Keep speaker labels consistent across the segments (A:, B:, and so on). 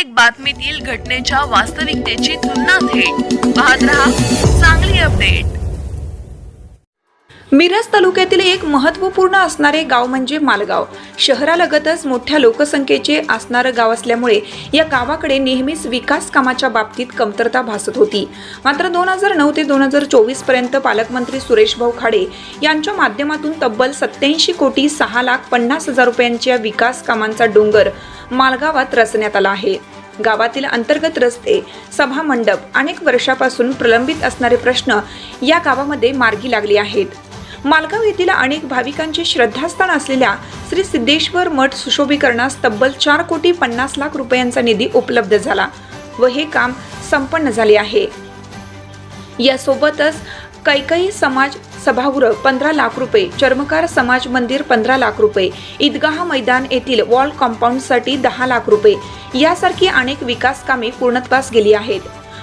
A: प्रत्येक बातमीतील घटनेच्या वास्तविकतेची तुलना थेट. पाहत रहा चांगली अपडेट.
B: मिरज तालुक्यातील एक महत्त्वपूर्ण असणारे गाव म्हणजे मालगाव. शहरालगतच मोठ्या लोकसंख्येचे असणारं गाव असल्यामुळे या गावाकडे नेहमीच विकास कामाच्या बाबतीत कमतरता भासत होती. मात्र दोन हजार नऊ ते दोन हजार चोवीसपर्यंत पालकमंत्री सुरेशभाऊ खाडे यांच्या माध्यमातून तब्बल सत्याऐंशी कोटी सहा लाख पन्नास हजार रुपयांच्या विकास कामांचा डोंगर मालगावात रचण्यात आला आहे. गावातील अंतर्गत रस्ते सभा मंडप अनेक वर्षापासून प्रलंबित असणारे प्रश्न या गावामध्ये मार्गी लागले आहेत. मालगाव येथील अनेक भाविकांचे श्रद्धास्थान असलेल्या श्री सिद्धेश्वर मठ सुशोभीकरणास तब्बल चार कोटी पन्नास लाख रुपयांचा निधी उपलब्ध झाला व हे काम संपन्न झाले आहे. यासोबतच कैकई समाज सभागृह पंधरा लाख रुपये चर्मकार समाज मंदिर पंधरा लाख रुपये ईदगाह मैदान येथील वॉल कॉम्पाऊंडसाठी दहा लाख रुपये. यासारखी अनेक विकास कामे पूर्णत्वास गेली आहेत.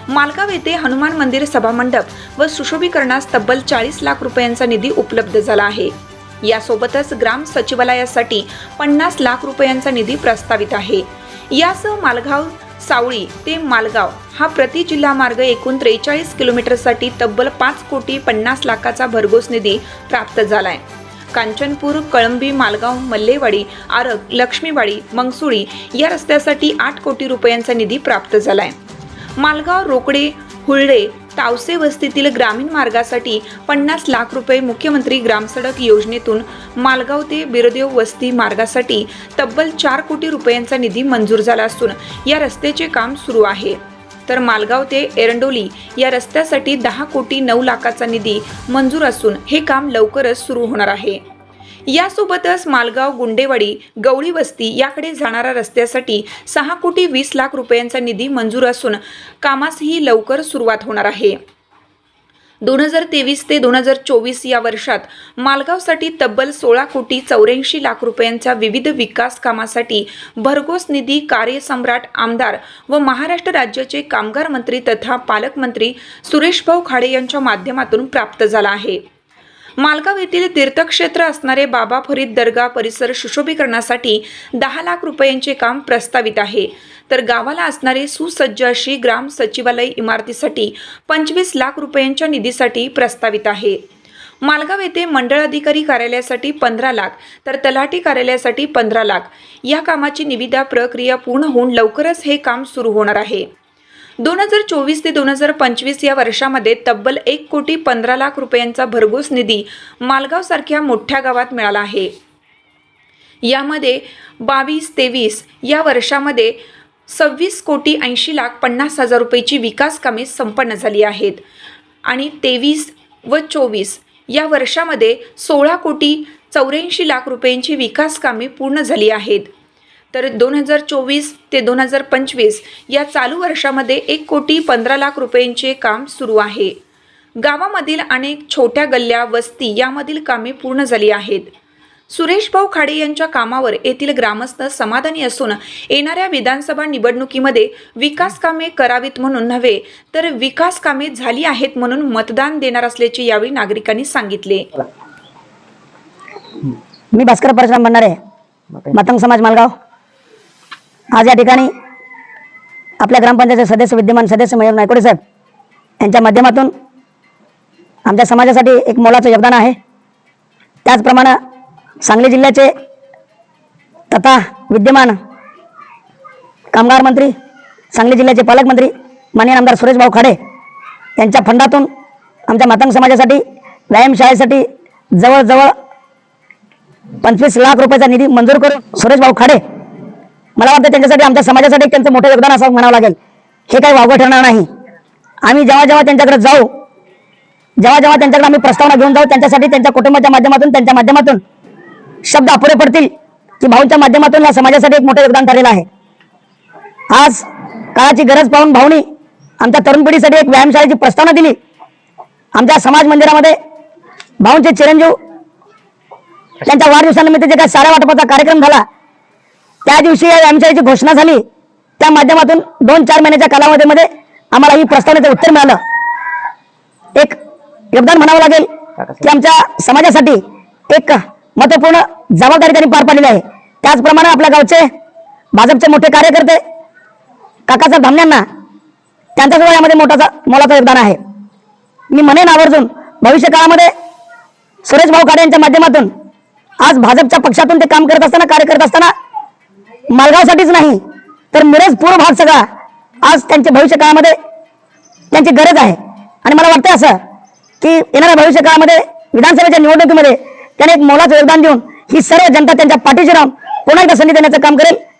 B: मालगाव येथे हनुमान मंदिर सभामंडप व सुशोभीकरणास तब्बल चाळीस लाख रुपयांचा निधी उपलब्ध झाला आहे. यासोबतच ग्राम सचिवालयासाठी पन्नास लाख रुपयांचा निधी प्रस्तावित आहे. यासह मालगाव सावळी ते मालगाव हा प्रति जिल्हा मार्ग एकूण त्रेचाळीस किलोमीटरसाठी तब्बल पाच कोटी पन्नास लाखाचा भरघोस निधी प्राप्त झालाय. कांचनपूर कळंबी मालगाव मल्लेवाडी आरग लक्ष्मीवाडी मंगसुळी या रस्त्यासाठी आठ कोटी रुपयांचा निधी प्राप्त झालाय. मालगाव रोकडे हुळडे तावसे वस्तीतील ग्रामीण मार्गासाठी पन्नास लाख रुपये मुख्यमंत्री ग्रामसडक योजनेतून मालगाव ते बिरदेव वस्ती मार्गासाठी तब्बल चार कोटी रुपयांचा निधी मंजूर झाला असून या रस्त्याचे काम सुरू आहे. तर मालगाव ते एरंडोली या रस्त्यासाठी दहा कोटी नऊ लाखाचा निधी मंजूर असून हे काम लवकरच सुरू होणार आहे. यासोबतच मालगाव गुंडेवाडी गवळी वस्ती याकडे जाणाऱ्या रस्त्यासाठी सहा कोटी वीस लाख रुपयांचा निधी मंजूर असून कामासही लवकर सुरुवात होणार आहे. दोन हजार तेवीस ते दोन हजार चोवीस या वर्षात मालगावसाठी तब्बल सोळा कोटी चौऱ्याऐंशी लाख रुपयांच्या विविध विकास कामासाठी भरघोस निधी कार्यसम्राट आमदार व महाराष्ट्र राज्याचे कामगार मंत्री तथा पालकमंत्री सुरेशभाऊ खाडे यांच्या माध्यमातून प्राप्त झाला आहे. मालगाव येथील तीर्थक्षेत्र असणारे बाबा फरीद दर्गा परिसर सुशोभीकरणासाठी दहा लाख रुपयांचे काम प्रस्तावित आहे. तर गावाला असणारे सुसज्ज अशी ग्राम सचिवालय इमारतीसाठी पंचवीस लाख रुपयांच्या निधीसाठी प्रस्तावित आहे. मालगाव येथे मंडळ अधिकारी कार्यालयासाठी पंधरा लाख तर तलाठी कार्यालयासाठी पंधरा लाख. या कामाची निविदा प्रक्रिया पूर्ण होऊन लवकरच हे काम सुरू होणार आहे. दोन हजार चोवीस ते दोन हजार पंचवीस या वर्षामध्ये तब्बल एक कोटी पंधरा लाख रुपयांचा भरघोस निधी मालगावसारख्या मोठ्या गावात मिळाला आहे. यामध्ये बावीस तेवीस या वर्षामध्ये सव्वीस कोटी ऐंशी लाख पन्नास हजार रुपयेची विकास कामे संपन्न झाली आहेत. आणि तेवीस व चोवीस या वर्षामध्ये सोळा कोटी चौऱ्याऐंशी लाख रुपयांची विकास कामे पूर्ण झाली आहेत. तर दोन हजार चोवीस ते दोन हजार पंचवीस या चालू वर्षामध्ये एक कोटी पंधरा लाख रुपयांचे काम सुरू आहे. गावामधील अनेक छोट्या गल्ल्या वस्ती यामधील कामे पूर्ण झाली आहेत. सुरेश भाऊ खाडे यांच्या कामावर येथील ग्रामस्थ समाधानी असून येणाऱ्या विधानसभा निवडणुकीमध्ये विकास कामे करावीत म्हणून नव्हे तर विकास कामे झाली आहेत म्हणून मतदान देणार असल्याचे यावेळी नागरिकांनी सांगितले.
C: मी भास्कर परशुराम आहे मतंग समाज मालगाव. आज या ठिकाणी आपल्या ग्रामपंचायतचे सदस्य विद्यमान सदस्य मयूर नायकोडे साहेब यांच्या माध्यमातून आमच्या समाजासाठी एक मोलाचं योगदान आहे. त्याचप्रमाणे सांगली जिल्ह्याचे तथा विद्यमान कामगार मंत्री सांगली जिल्ह्याचे पालकमंत्री माननीय आमदार सुरेशभाऊ खाडे यांच्या फंडातून आमच्या मातंग समाजासाठी व्यायामशाळेसाठी जवळजवळ पंचवीस लाख रुपयाचा निधी मंजूर करून सुरेश भाऊ खाडे मला वाटतं त्यांच्यासाठी आमच्या समाजासाठी त्यांचं मोठं योगदान असं म्हणावं लागेल. हे काही वावगं ठरणार नाही. आम्ही जेव्हा जेव्हा त्यांच्याकडे जाऊ जेव्हा जेव्हा त्यांच्याकडे आम्ही प्रस्तावना घेऊन जाऊ त्यांच्यासाठी त्यांच्या कुटुंबाच्या माध्यमातून त्यांच्या माध्यमातून शब्द अपुरे पडतील की भाऊंच्या माध्यमातून या समाजासाठी एक मोठं योगदान ठरलेलं आहे. आज काळाची गरज पाहून भाऊनी आमच्या तरुण पिढीसाठी एक व्यायामशाळेची प्रस्तावना दिली. आमच्या समाज मंदिरामध्ये भाऊंचे चिरंजीव त्यांच्या वाढदिवसानिमित्त जे काही साऱ्या वाटपाचा कार्यक्रम झाला त्या दिवशी या व्यायामशाळेची घोषणा झाली. त्या माध्यमातून दोन चार महिन्याच्या कालावधीमध्ये आम्हाला ही प्रस्तावनेचं उत्तर मिळालं. एक योगदान म्हणावं लागेल की आमच्या समाजासाठी एक महत्त्वपूर्ण जबाबदारी त्यांनी पार पाडलेली आहे. त्याचप्रमाणे आपल्या गावचे भाजपचे मोठे कार्यकर्ते काकासाहेब धामण्यांना त्यांच्याजवळ यामध्ये मोठाचा मोलाचं योगदान आहे. मी म्हणेन आवर्जून भविष्य काळामध्ये सुरेश भाऊ काडे यांच्या माध्यमातून आज भाजपच्या पक्षातून ते काम करत असताना कार्य करत असताना मालगावसाठीच नाही तर मिरज पूर्व भाग सगळा आज त्यांच्या भविष्य काळामध्ये त्यांची गरज आहे. आणि मला वाटतं असं की येणाऱ्या भविष्य काळामध्ये विधानसभेच्या निवडणुकीमध्ये त्याने एक मोलाचं योगदान देऊन ही सर्व जनता त्यांच्या पाठीशी राहून पुन्हा एकदा संधी देण्याचं काम करेल.